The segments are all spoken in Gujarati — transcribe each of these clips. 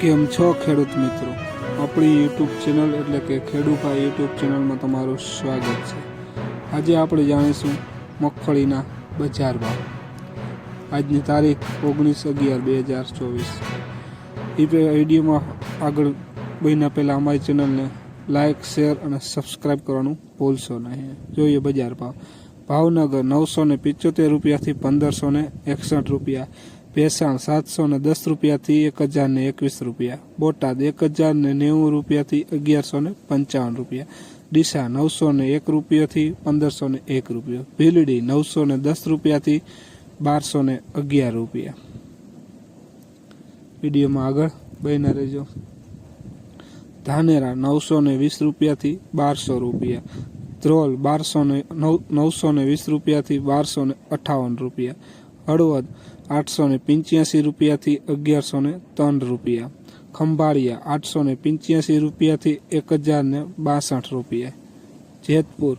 કેમ છો ખેડૂત મિત્રો. આપણી યુટ્યુબ ચેનલ એટલે કે ખેડૂભાઈ યુટ્યુબ ચેનલમાં તમારું સ્વાગત છે. આજે આપણે જાણીશું મગફળીના બજાર ભાવ. આજની તારીખ ઓગણીસ અગિયાર બે હજાર ચોવીસ. એ વિડીયોમાં આગળ બન્યા પહેલાં અમારી ચેનલને લાઇક શેર અને સબસ્ક્રાઈબ કરવાનું ભૂલશો નહીં. જોઈએ બજાર ભાવ. ભાવનગર નવસો ને પિચોતેર રૂપિયાથી પંદરસો ને એકસઠ રૂપિયા. ભેસાણ સાતસો ને દસ રૂપિયાથી એક હજાર ને એકવીસ રૂપિયા. બોટાદ એક હજાર ને નેવું રૂપિયાથી અગિયારસો ને પંચાવન રૂપિયા. ડીસા નવસો ને એક રૂપિયાથી પંદરસો ને એક રૂપિયો. ભીલડી નવસો ને દસ રૂપિયાથી બારસો ને અગિયાર રૂપિયા. વિડીયોમાં આગળ બહીને રહેજો. ધાનેરા નવસો ને વીસ રૂપિયાથી બારસો રૂપિયા. ધ્રોલ બારસો ને નવસો ને વીસ રૂપિયાથી બારસો ને અઠાવન રૂપિયા. હળવદ આઠસો ને પંચ્યાસી રૂપિયાથી અગિયારસો ને ત્રણ રૂપિયા. ખંભાળિયા આઠસો ને પંચ્યાસી રૂપિયાથી એક હજાર ને બાસઠ રૂપિયા. જેતપુર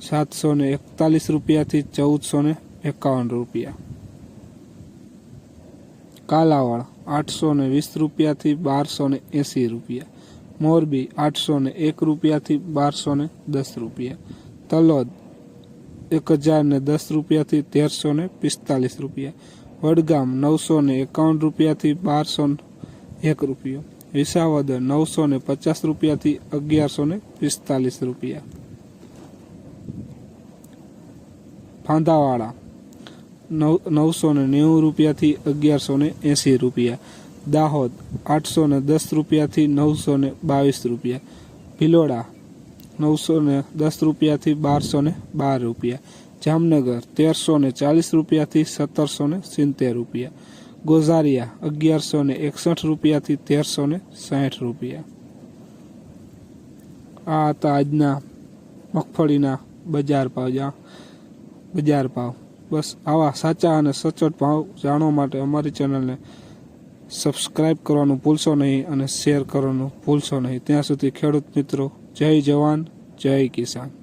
સાતસો ને એકતાલીસ રૂપિયાથી ચૌદસો ને એકાવન રૂપિયા. કાલાવાડ આઠસો ને વીસ રૂપિયાથી બારસો ને એંસી રૂપિયા. મોરબી આઠસો ને એક રૂપિયાથી બારસો ને દસ રૂપિયા. તલોદ એક હજાર ને દસ રૂપિયાથી તેરસો ને પિસ્તાલીસ રૂપિયા. વડગામ નવસો ને એકાવન રૂપિયાથી બારસો એક રૂપિયો. વિસાવદર નવસો ને પચાસ રૂપિયાથી અગિયારસો ને પિસ્તાલીસ રૂપિયા. ફાંદાવાળા નવ, નવસો ને નેવું રૂપિયાથી અગિયારસો ને એંસી રૂપિયા. દાહોદ આઠસો ને દસ રૂપિયાથી નવસો ને બાવીસ રૂપિયા. ભિલોડા નવસો ને દસ રૂપિયાથી બારસો ને બાર રૂપિયા. જામનગર તેરસો ને ચાલીસ રૂપિયાથી સત્તરસો ને સિત્તેર રૂપિયા. ગોઝારિયા અગિયારસો ને એકસઠ રૂપિયાથી તેરસો ને સાઠ રૂપિયા. આ હતા આજના મગફળીના બજાર ભાવ જ્યાં બજાર ભાવ. બસ આવા સાચા અને સચોટ ભાવ જાણવા માટે અમારી ચેનલને સબસ્ક્રાઇબ કરવાનું ભૂલશો નહીં અને શેર કરવાનું ભૂલશો નહીં. ત્યાં સુધી ખેડૂત મિત્રો, જય જવાન, જય કિસાન.